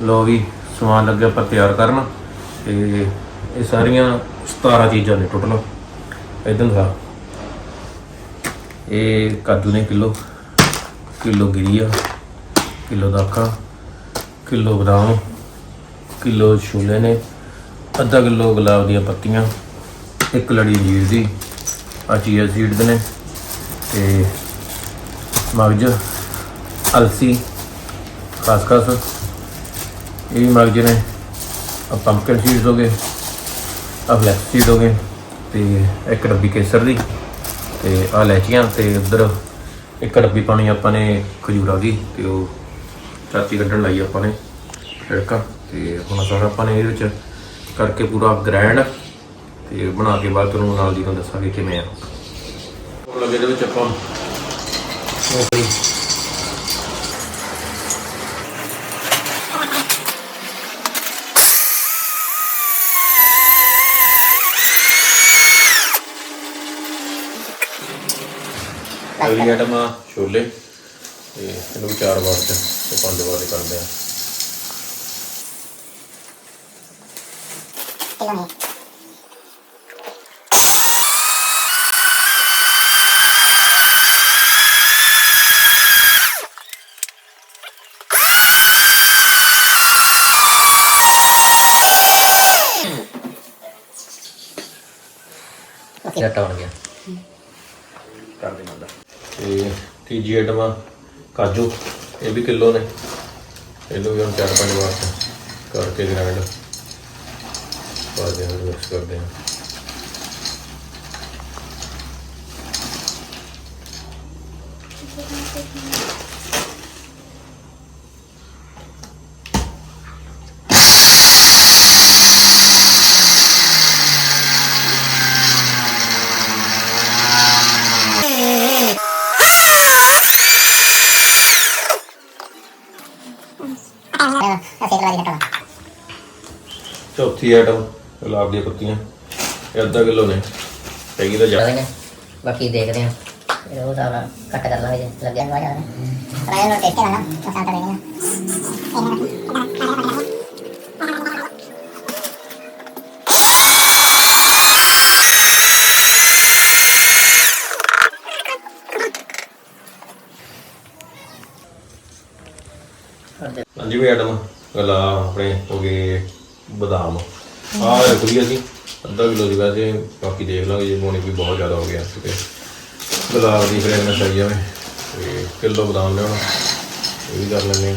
ਲੋ ਵੀ ਸਮਾਨ ਲੱਗਿਆ ਆਪਾਂ ਤਿਆਰ ਕਰਨ ਤੇ ਇਹ ਸਾਰੀਆਂ 17 ਚੀਜ਼ਾਂ ਨੇ ਟੋਟਲ। ਇਦਾਂ ਦਾ ਇਹ ਕਾਦੂ ਨੇ ਕਿਲੋ ਕਿਲੋ ਗਿਰੀਆ ਕਿਲੋ ਦਾਖਾ ਕਿਲੋ ਬਦਾਮ ਕਿਲੋ ਛੂਲੇ ਨੇ, ਅੱਧਾ ਕਿਲੋ ਗੁਲਾਬ ਦੀਆਂ ਪੱਤੀਆਂ, ਇੱਕ ਲੜੀ ਜੀਰ ਦੀ ਆ ਚੀਆ ਸੀਡਸ ਨੇ ਤੇ ਮਗਜ ਅਲਸੀ, ਖਾਸ ਖਸਖਸ ਇਹ ਵੀ ਮਗਜ ਨੇ ਆ ਪੰਪਕਿਨ ਸੀਡਸ ਹੋ ਗਏ ਆ ਫਲੈਕਸ ਸੀਡ ਹੋ ਗਏ ਤੇ ਇੱਕ ਰੱਬੀ ਕੇਸਰ ਦੀ ਤੇ ਆ ਲੈਚੀਆਂ ਤੇ ਉਧਰ ਇੱਕ ਰੱਬੀ ਪਾਣੀ ਆਪਾਂ ਨੇ ਖਜੂਰਾ ਦੀ ਤੇ ਉਹ ਚਾਚੀ ਕੱਢਣ ਲਈ ਆਪਾਂ ਨੇ, ਲੜਕਾ। ਤੇ ਹੁਣ ਸਾਰਾ ਆਪਾਂ ਨੇ ਇਹਦੇ ਵਿੱਚ ਕਰਕੇ ਪੂਰਾ ਗ੍ਰੈਂਡ ਤੇ ਬਣਾ ਕੇ ਬਾਅਦ ਤੁਹਾਨੂੰ ਨਾਲ ਦੀ ਨੂੰ ਦੱਸਾਂਗੇ ਕਿਵੇਂ ਆ। ਹੁਣ ਲੱਗੇ ਦੇ ਵਿੱਚ ਆਪਾਂ ਮੂੰਗਫਲੀ ਅਗਲੀ ਆਈਟਮ ਛੋਲੇ, ਤੇ ਇਹਨੂੰ ਚਾਰ ਵਾਰ ਤੇ ਪੰਜ ਵਾਰ ਕਰਦੇ ਆ। ਕਿਲੋ ਆਟਾ ਬਣ ਗਿਆ ਤੀਜੀ ਆਈਟਮ ਕਾਜੂ। ਇਹ ਵੀ ਕਿਲੋ ਨੇ। ਇਹਨੂੰ ਵੀ ਹੁਣ ਚਾਰ ਪੰਜ ਵਾਰ ਕਰਕੇ ਗ੍ਰਾਈਂਡ ਪਾ ਦੇ ਨਾਲ ਮਿਕਸ ਕਰਦੇ ਹਾਂ। ਚੌਥੀ ਆਈਟਮ ਗੁਲਾਬ ਦੀਆਂ ਪੱਤੀਆਂ। ਇਹ ਅੱਧਾ ਕਿਲੋ ਨੇ। ਪੈਗੀ ਤਾਂ ਜ਼ਿਆਦਾ ਬਾਕੀ ਦੇਖਦੇ ਆ ਫਿਰ ਉਹ ਕੱਟ ਕਰ ਲਾਂਗੇ ਲੱਗਿਆ ਹੋਇਆ ਜਾਵੇ ਰਾਇਆ ਨੂੰ ਟੇਕ ਕੇ ਲਾਣਾ ਮਸਾਲਾ ਤਾਂ ਲੈਣਾ ਹਾਂਜੀ ਵੀ ਐਡਮ ਗਲਾ ਆਪਣੇ ਹੋ ਗਏ ਬਦਾਮ। ਆ ਰੱਖੀ ਜੀ। ਅੱਧਾ ਕਿਲੋ ਦੀ ਵੈਸੇ ਬਾਕੀ ਦੇਖ ਲਾਂਗੇ ਜੇ ਪਾਉਣੀ ਵੀ ਬਹੁਤ ਜ਼ਿਆਦਾ ਹੋ ਗਿਆ ਕਿਉਂਕਿ ਗੁਲਾਬ ਦੀ ਫਰੇਗਨੈਂਸ ਆਈ ਜਾਵੇ ਤੇ ਕਿਲੋ ਬਦਾਮ ਲਿਆਉਣਾ। ਇਹ ਵੀ ਕਰ ਲੈਂਦੇ ਹਾਂ।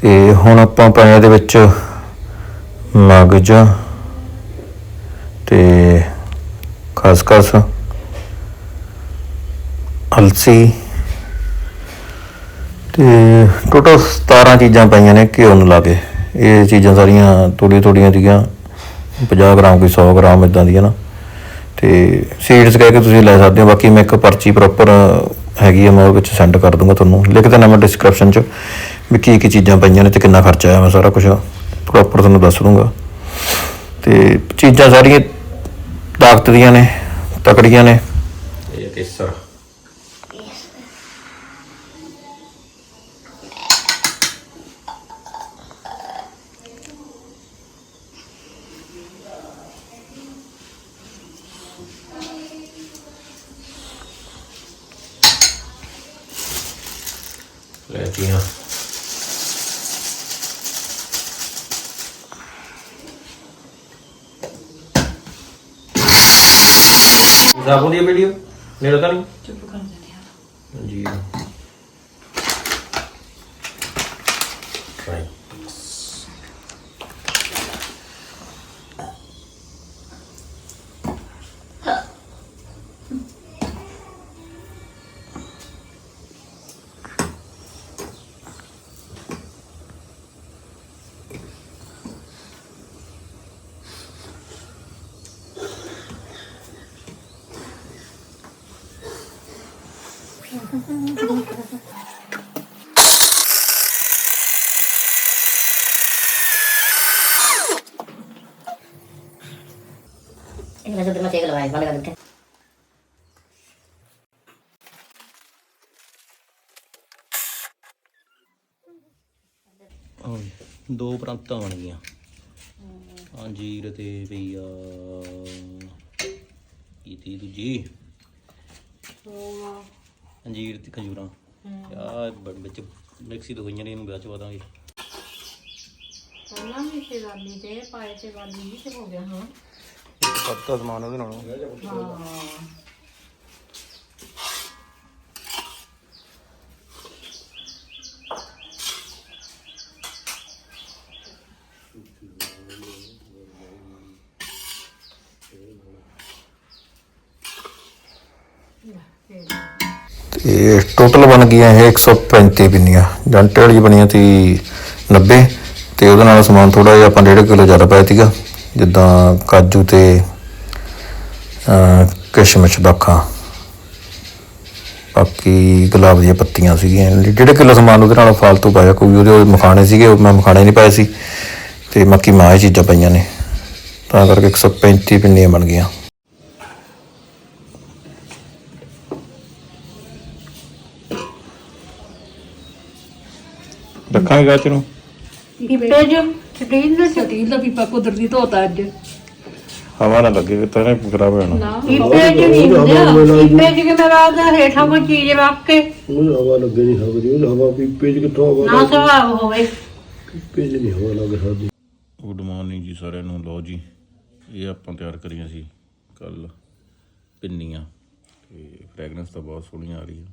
ਤੇ ਹੁਣ ਆਪਾਂ ਪਾਇਆ ਦੇ ਵਿੱਚ ਮਗਜ ਤੇ ਖਸਖਸ, ਅਲਸੀ ਤੇ ਟੋਟਲ 17 ਚੀਜ਼ਾਂ ਪਾਈਆਂ ਨੇ ਘਿਓ ਨੂੰ ਲਾ ਕੇ। ਇਹ ਚੀਜ਼ਾਂ ਸਾਰੀਆਂ ਥੋੜੀਆਂ ਥੋੜੀਆਂ ਦੀਆਂ 50 ਗ੍ਰਾਮ ਕੋਈ 100 ਗ੍ਰਾਮ ਇਦਾਂ ਦੀਆਂ ਨਾ। ਤੇ ਸੀਡਸ ਕਹਿ ਕੇ ਤੁਸੀਂ ਲੈ ਸਕਦੇ ਹੋ, ਬਾਕੀ ਮੈਂ ਇੱਕ ਪਰਚੀ ਪ੍ਰੋਪਰ ਹੈਗੀ ਆ, ਮੈਂ ਉਹ ਵਿੱਚ ਸੈਂਡ ਕਰ ਦੂੰਗਾ ਤੁਹਾਨੂੰ। ਲਿਖ ਦੇਣਾ ਮੈਂ ਡਿਸਕ੍ਰਿਪਸ਼ਨ 'ਚ। ਵੀ ਕੀ ਕੀ ਚੀਜ਼ਾਂ ਪਈਆਂ ਨੇ ਤੇ ਕਿੰਨਾ ਖਰਚਾ ਆਇਆ ਮੈਂ ਸਾਰਾ ਕੁਝ ਪ੍ਰੋਪਰ ਤੁਹਾਨੂੰ ਦੱਸ ਦੂੰਗਾ। ਤੇ ਚੀਜ਼ਾਂ ਸਾਰੀਆਂ ਤਾਕਤ ਦੀਆਂ ਨੇ, ਤਕੜੀਆਂ ਨੇ। ਇਹ ਕੇਸਰ। ਲੈ ਤੀਆਂ। ਲੈਤੀਆਂ ਸਾਬੂ ਦੀ ਵੀਡੀਓ ਨੇੜੇ ਤਾਂ ਨਹੀਂ? ਚੁੱਪ ਕਰ ਜਾਂਦੇ ਆ। ਜੀ ਇਹ ਵੈਸੇ ਤੇ ਮੈਂ ਚੇਕ ਲਵਾਇਆ ਬੰਦ ਕਰ ਦਿੱਤੇ ਦੋ ਪ੍ਰਾਂਤਾਂ ਬਣ ਗਈਆਂ ਅੰਜੀਰ ਤੇ ਪਈਆ ਕੀਤੀ ਦੂਜੀ ਅੰਜੀਰ ਤੇ ਖਜੂਰਾਂ। ਆ ਵਿੱਚ ਮਿਕਸੀ ਤੋਂ ਹੋਈਆਂ ਨੇ ਇਹਨੂੰ ਵਿਆਹ ਚ ਵਾਦਾਂਗੇ ਪਹਿਲਾਂ ਵੀ ਸ਼ੇਰਾਨੀ ਤੇ ਪਾਏ ਤੇ ਵਾਲੀ ਚ ਹੋ ਗਿਆ ਹਾਂ। ਪੱਤਾ ਸਮਾਨ ਉਹਦੇ ਨਾਲੋਂ। ਹਾਂ। ਇਹ ਟੋਟਲ ਬਣ ਗਈਆਂ ਇਹ 135 ਪਿੰਨੀਆਂ। ਜੰਟੇ ਵਾਲੀ ਬਣੀਆਂ ਸੀ 90 ਤੇ ਉਹਦੇ ਨਾਲ ਸਮਾਨ ਥੋੜਾ ਜਿਹਾ ਆਪਾਂ 1.5 ਕਿਲੋ ਜ਼ਿਆਦਾ ਪਾਇਆ ਸੀਗਾ। ਜਿੱਦਾਂ ਕਾਜੂ ਤੇ ਅਹ, ਕਿਸ਼ਮਿਸ਼ ਦਾਖਾਂ ਬਾਕੀ ਗੁਲਾਬ ਦੀਆਂ ਪੱਤੀਆਂ ਸੀਗੀਆਂ। ਡੇਢ ਕਿਲੋ ਸਮਾਨ ਉਹਦੇ ਨਾਲ ਫਾਲਤੂ ਪਾਇਆ। ਕੋਈ ਉਹਦੇ ਮਖਾਣੇ ਸੀਗੇ ਉਹ ਮੈਂ ਮਖਾਣੇ ਨਹੀਂ ਪਾਏ ਸੀ। ਤੇ ਬਾਕੀ ਮਾਂ ਇਹ ਚੀਜ਼ਾਂ ਪਈਆਂ ਨੇ। ਤਾਂ ਕਰਕੇ 135 ਪਿੰਨੀਆਂ ਬਣ ਗਈਆਂ। ਰੱਖਾਂਗੇ ਗਾਚ ਨੂੰ। ਪੀਪੇ ਜੋ ਸਟੀਲ ਦਾ ਸਟੀਲ ਦਾ ਪੀਪਾ ਕੁਦਰਤੀ ਧੋਤਾ ਅੱਜ। ਹਵਾ ਨਾ ਲੱਗੇ ਤਾਂ ਨੇ ਖਰਾਬ ਹੋ ਜਾਣਾ। ਪੀਪੇ ਚ ਨਹੀਂ ਹੁੰਦੇ ਪੀਪੇ ਚ ਕਿ ਦਾ ਹੇਠਾਂ ਕੋਈ ਚੀਜ਼ ਰੱਖ ਕੇ। ਉਹਨੂੰ ਹਵਾ ਲੱਗੇ ਨਹੀਂ ਸਕਦੀ ਉਹਨੂੰ ਹਵਾ ਪੀਪੇ 'ਚ ਕਿੱਥੋਂ ਹਵਾ ਨਾ ਸੁਭਾਅ ਹੋਵੇ। ਪੀਪੇ 'ਚ ਨਹੀਂ ਹਵਾ ਲੱਗ ਸਕਦੀ ਗੁੱਡ ਮਾਰਨਿੰਗ ਜੀ ਸਾਰਿਆਂ ਨੂੰ। ਲਓ ਜੀ ਇਹ ਆਪਾਂ ਤਿਆਰ ਕਰੀਆਂ ਸੀ ਕੱਲ ਪਿੰਨੀਆਂ। ਤੇ ਫ੍ਰੈਗਰੈਂਸ ਤਾਂ ਬਹੁਤ ਸੋਹਣੀ ਆ ਰਹੀ ਹੈ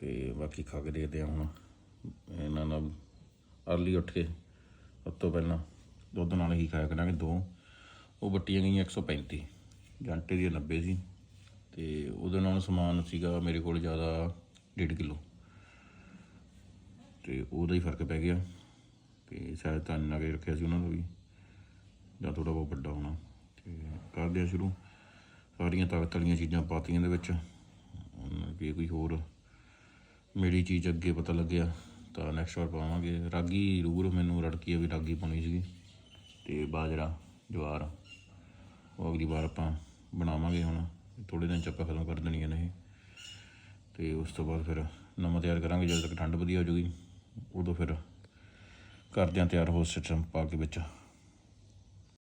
ਤੇ ਬਾਕੀ ਖਾ ਕੇ ਦੇਖਦੇ ਹਾਂ ਹੁਣ। ਇਹਨਾਂ ਨਾਲ ਅਰਲੀ ਉੱਠ ਕੇ ਉਸ ਤੋਂ ਪਹਿਲਾਂ ਦੁੱਧ ਨਾਲ ਹੀ ਖਾਇਆ ਕਰਾਂਗੇ, ਦੋ। ਉਹ ਬੱਟੀਆਂ ਗਈਆਂ 135 ਘੰਟੇ ਦੀ 90 ਸੀ। ਤੇ ਉਹਦੇ ਨਾਲ ਸਮਾਨ ਸੀਗਾ ਮੇਰੇ ਕੋਲ ਜ਼ਿਆਦਾ 1.5 ਕਿਲੋ। ਤੇ ਉਹਦਾ ਹੀ ਫ਼ਰਕ ਪੈ ਗਿਆ। ਤੇ ਸ਼ਾਇਦ ਤਾਂ ਇੰਨਾ ਕੇ ਰੱਖਿਆ ਸੀ ਉਹਨਾਂ ਨੂੰ ਵੀ। ਜਾਂ ਥੋੜਾ ਬਹੁਤ ਵੱਡਾ ਹੋਣਾ। ਤੇ ਕਰਦੇ ਆ ਸ਼ੁਰੂ। ਸਾਰੀਆਂ ਤਾਕਤ ਵਾਲੀਆਂ ਚੀਜ਼ਾਂ ਪਾਤੀਆਂ ਦੇ ਵਿੱਚ। ਹੁਣ ਜੇ ਕੋਈ ਹੋਰ ਮੇਰੀ ਚੀਜ਼ ਅੱਗੇ ਪਤਾ ਲੱਗਿਆ। ਤਾਂ ਨੈਕਸਟ ਵਾਰ ਪਾਵਾਂਗੇ। ਰਾਗੀ ਜ਼ਰੂਰ ਮੈਨੂੰ ਰੜਕੀ ਆ ਵੀ ਰਾਗੀ ਪਾਉਣੀ ਸੀਗੀ। ਤੇ ਬਾਜਰਾ, ਜਵਾਰ, ਉਹ ਅਗਲੀ ਵਾਰ ਆਪਾਂ ਬਣਾਵਾਂਗੇ ਹੁਣ। ਥੋੜੇ ਦਿਨ ਚ ਆਪਾਂ ਖਤਮ ਕਰ ਦੇਣੀਆਂ ਨੇ ਇਹ। ਤੇ ਉਸ ਤੋਂ ਬਾਅਦ ਫਿਰ ਨਵਾਂ ਤਿਆਰ ਕਰਾਂਗੇ, ਜਦੋਂ ਤੱਕ ਠੰਡ ਵਧੀਆ ਹੋ ਜਾਊਗੀ। ਉਦੋਂ ਫਿਰ ਕਰਦੇ ਹਾਂ ਤਿਆਰ ਹੋ ਸਿਸਟਮ ਪਾ ਕੇ ਵਿੱਚ।